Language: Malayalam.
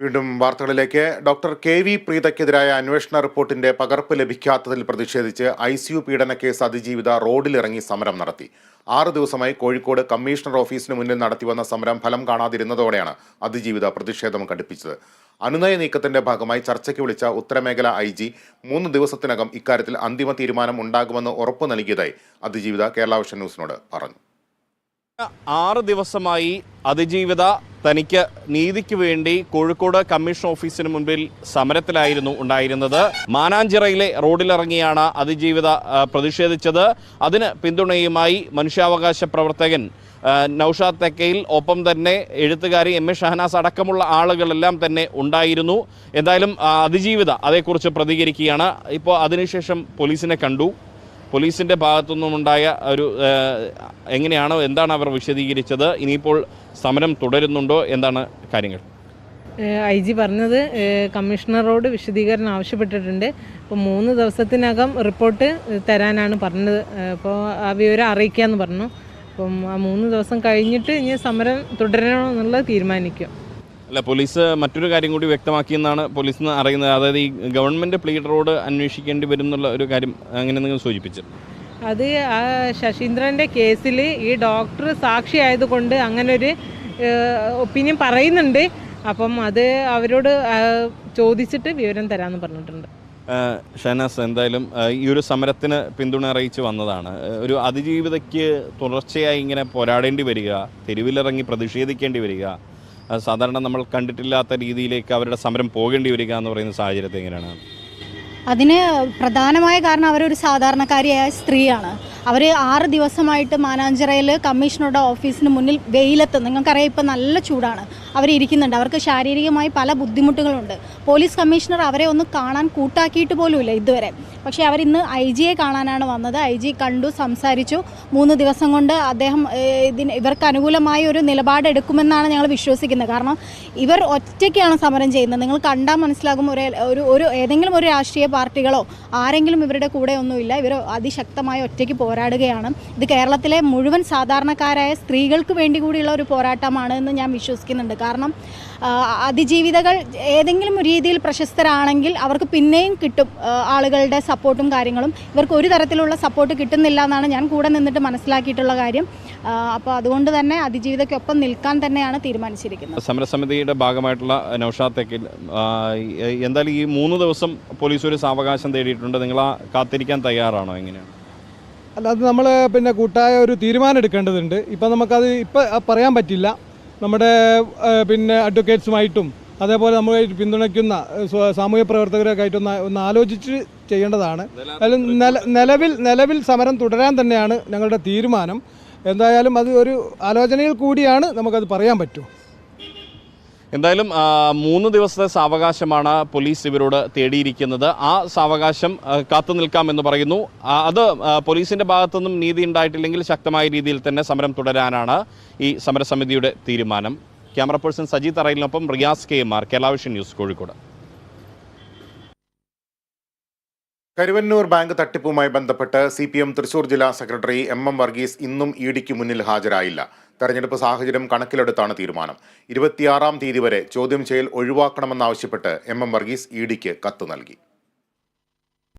വീണ്ടും വാർത്തകളിലേക്ക്. ഡോക്ടർ കെ വി പ്രീതയ്ക്കെതിരായ അന്വേഷണ റിപ്പോർട്ടിന്റെ പകർപ്പ് ലഭിക്കാത്തതിൽ പ്രതിഷേധിച്ച് ഐ സി യു പീഡന കേസ് അതിജീവിത റോഡിലിറങ്ങി സമരം നടത്തി. ആറ് ദിവസമായി കോഴിക്കോട് കമ്മീഷണർ ഓഫീസിന് മുന്നിൽ നടത്തിവന്ന സമരം ഫലം കാണാതിരുന്നതോടെയാണ് അതിജീവിത പ്രതിഷേധം ഘടിപ്പിച്ചത്. അനുനയ നീക്കത്തിന്റെ ഭാഗമായി ചർച്ചയ്ക്ക് വിളിച്ച ഉത്തരമേഖല ഐ ജി മൂന്ന് ദിവസത്തിനകം ഇക്കാര്യത്തിൽ അന്തിമ തീരുമാനം ഉണ്ടാകുമെന്ന് ഉറപ്പ് നൽകിയതായി അതിജീവിത കേരള ന്യൂസിനോട് പറഞ്ഞു. ആറ് ദിവസമായി അതിജീവിത തനിക്ക് നീതിക്ക് വേണ്ടി കോഴിക്കോട് കമ്മീഷൻ ഓഫീസിന് മുൻപിൽ സമരത്തിലായിരുന്നു ഉണ്ടായിരുന്നത്. മാനാഞ്ചിറയിലെ റോഡിലിറങ്ങിയാണ് അതിജീവിത പ്രതിഷേധിച്ചത്. അതിന് പിന്തുണയുമായി മനുഷ്യാവകാശ പ്രവർത്തകൻ നൌഷാദ് തെക്കയിൽ ഒപ്പം തന്നെ എഴുത്തുകാരി എം എ ഷഹനാസ് അടക്കമുള്ള ആളുകളെല്ലാം തന്നെ ഉണ്ടായിരുന്നു. എന്തായാലും അതിജീവിത അതേക്കുറിച്ച് പ്രതികരിക്കുകയാണ്. ഇപ്പോൾ അതിനുശേഷം പോലീസിനെ കണ്ടു. പോലീസിന്റെ ഭാഗത്തുനിന്നുമുണ്ടായ ഒരു എങ്ങനെയാണോ എന്താണ് അവർ വിശദീകരിച്ചത്? ഇനിയിപ്പോൾ സമരം തുടരുന്നുണ്ടോ? എന്താണ് കാര്യങ്ങൾ? ഐ ജി പറഞ്ഞത് കമ്മീഷണറോട് വിശദീകരണം ആവശ്യപ്പെട്ടിട്ടുണ്ട്. അപ്പോൾ മൂന്ന് ദിവസത്തിനകം റിപ്പോർട്ട് തരാനാണ് പറഞ്ഞത്. അപ്പോൾ ആ വിവരം അറിയിക്കാമെന്ന് പറഞ്ഞു. അപ്പം ആ മൂന്ന് ദിവസം കഴിഞ്ഞിട്ട് ഇനി സമരം തുടരണോ എന്നുള്ളത് തീരുമാനിക്കും. അല്ല പോലീസ് മറ്റൊരു കാര്യം കൂടി വ്യക്തമാക്കിയെന്നാണ് പോലീസിൽ നിന്ന് അറിയുന്നത്. അതായത് ഈ ഗവൺമെന്റ് പ്ലീഡറോട് അന്വേഷിക്കേണ്ടി വരും എന്നുള്ള ഒരു കാര്യം അങ്ങനെ നിങ്ങൾ സൂചിപ്പിച്ചു. അത് ആ ശശീന്ദ്രന്റെ കേസിൽ ഈ ഡോക്ടർ സാക്ഷിയായതുകൊണ്ട് അങ്ങനെ ഒരു ഒപ്പീനിയൻ പറയുന്നുണ്ട്. അപ്പം അത് അവരോട് ചോദിച്ചിട്ട് വിവരം തരാമെന്ന് പറഞ്ഞിട്ടുണ്ട്. ഷനാസ് എന്തായാലും ഈ ഒരു സമരത്തിന് പിന്തുണ അറിയിച്ച് വന്നതാണ്. ഒരു അതിജീവിതയ്ക്ക് തുടർച്ചയായി ഇങ്ങനെ പോരാടേണ്ടി വരിക തെരുവിലിറങ്ങി പ്രതിഷേധിക്കേണ്ടി വരിക സാധാരണ നമ്മൾ കണ്ടിട്ടില്ലാത്ത രീതിയിലേക്ക് അവരുടെ സമരം പോകേണ്ടി വരിക എന്ന് പറയുന്ന സാഹചര്യത്തെ എങ്ങനെയാണ്? അതിന് പ്രധാനമായ കാരണം അവരൊരു സാധാരണക്കാരിയായ സ്ത്രീയാണ്. അവർ ആറ് ദിവസമായിട്ട് മാനാഞ്ചിറയിൽ കമ്മീഷണറുടെ ഓഫീസിന് മുന്നിൽ വെയിലത്ത് നിങ്ങൾക്കറിയാം ഇപ്പം നല്ല ചൂടാണ്. അവർ ഇരിക്കുന്നുണ്ട് അവർക്ക് ശാരീരികമായി പല ബുദ്ധിമുട്ടുകളുണ്ട്. പോലീസ് കമ്മീഷണർ അവരെ ഒന്ന് കാണാൻ കൂട്ടാക്കിയിട്ട് പോലുമില്ല ഇതുവരെ. പക്ഷേ അവരിന്ന് ഐ ജിയെ കാണാനാണ് വന്നത്. ഐ ജി കണ്ടു സംസാരിച്ചു. മൂന്ന് ദിവസം കൊണ്ട് അദ്ദേഹം ഇതിന് ഇവർക്ക് അനുകൂലമായ ഒരു നിലപാടെടുക്കുമെന്നാണ് ഞങ്ങൾ വിശ്വസിക്കുന്നത്. കാരണം ഇവർ ഒറ്റയ്ക്കാണ് സമരം ചെയ്യുന്നത്. നിങ്ങൾ കണ്ടാൽ മനസ്സിലാകും ഒരു ഒരു ഒരു ഏതെങ്കിലും ഒരു രാഷ്ട്രീയ പാർട്ടികളോ ആരെങ്കിലും ഇവരുടെ കൂടെ ഒന്നുമില്ല. ഇവർ അതിശക്തമായി ഒറ്റയ്ക്ക് പോരാടുകയാണ്. ഇത് കേരളത്തിലെ മുഴുവൻ സാധാരണക്കാരായ സ്ത്രീകൾക്ക് വേണ്ടി കൂടിയുള്ള ഒരു പോരാട്ടമാണ് എന്ന് ഞാൻ വിശ്വസിക്കുന്നുണ്ട്. കാരണം അതിജീവിതകൾ ഏതെങ്കിലും ഒരു രീതിയിൽ പ്രശസ്തരാണെങ്കിൽ അവർക്ക് പിന്നെയും കിട്ടും ആളുകളുടെ സപ്പോർട്ടും കാര്യങ്ങളും. ഇവർക്ക് ഒരു തരത്തിലുള്ള സപ്പോർട്ട് കിട്ടുന്നില്ല എന്നാണ് ഞാൻ കൂടെ നിന്നിട്ട് മനസ്സിലാക്കിയിട്ടുള്ള കാര്യം. അപ്പോൾ അതുകൊണ്ട് തന്നെ അതിജീവിതയ്ക്കൊപ്പം നിൽക്കാൻ തന്നെയാണ് തീരുമാനിച്ചിരിക്കുന്നത്. സമരസമിതിയുടെ ഭാഗമായിട്ടുള്ള നൌഷാദ് തെക്കിൽ എന്തായാലും ഈ മൂന്ന് ദിവസം പോലീസ് ഒരു സാവകാശം തേടിയിട്ടുണ്ട്. നിങ്ങൾ ആ കാത്തിരിക്കാൻ തയ്യാറാണോ എങ്ങനെയാണ്? അല്ല അത് നമ്മൾ പിന്നെ കൂട്ടായ ഒരു തീരുമാനം എടുക്കേണ്ടതുണ്ട്. ഇപ്പം നമുക്കത് ഇപ്പം പറയാൻ പറ്റില്ല. നമ്മുടെ പിന്നെ അഡ്വക്കേറ്റ്സുമായിട്ടും അതേപോലെ നമ്മൾ പിന്തുണയ്ക്കുന്ന സാമൂഹ്യ പ്രവർത്തകരൊക്കെ ആയിട്ട് ഒന്ന് ആലോചിച്ച് ചെയ്യേണ്ടതാണ്. അതിൽ നില നിലവിൽ നിലവിൽ സമരം തുടരാൻ തന്നെയാണ് ഞങ്ങളുടെ തീരുമാനം. എന്തായാലും അത് ഒരു ആലോചനയിൽ കൂടിയാണ് നമുക്കത് പറയാൻ പറ്റൂ. എന്തായാലും മൂന്ന് ദിവസത്തെ സാവകാശമാണ് പോലീസ് ഇവരോട് തേടിയിരിക്കുന്നത്. ആ സാവകാശം കാത്തു നിൽക്കാമെന്ന് പറയുന്നു. അത് പോലീസിന്റെ ഭാഗത്തുനിന്നും നീതി ഉണ്ടായിട്ടില്ലെങ്കിൽ ശക്തമായ രീതിയിൽ തന്നെ സമരം തുടരാനാണ് ഈ സമരസമിതിയുടെ തീരുമാനം. Camera person Saji തറയിലിനൊപ്പം Riyas K M R Keralavision news Kozhikode. Karuvannur bank തട്ടിപ്പുമായി ബന്ധപ്പെട്ട് സി പി എം തൃശൂർ ജില്ലാ സെക്രട്ടറി എം എം വർഗീസ് ഇന്നും ഇ ഡിക്ക് മുന്നിൽ ഹാജരായില്ല. തെരഞ്ഞെടുപ്പ് സാഹചര്യം കണക്കിലെടുത്താണ് തീരുമാനം. ഇരുപത്തിയാറാം തീയതി വരെ ചോദ്യം ചെയ്യൽ ഒഴിവാക്കണമെന്നാവശ്യപ്പെട്ട് എം എം വർഗീസ് ഇ ഡിക്ക് കത്ത് നൽകി.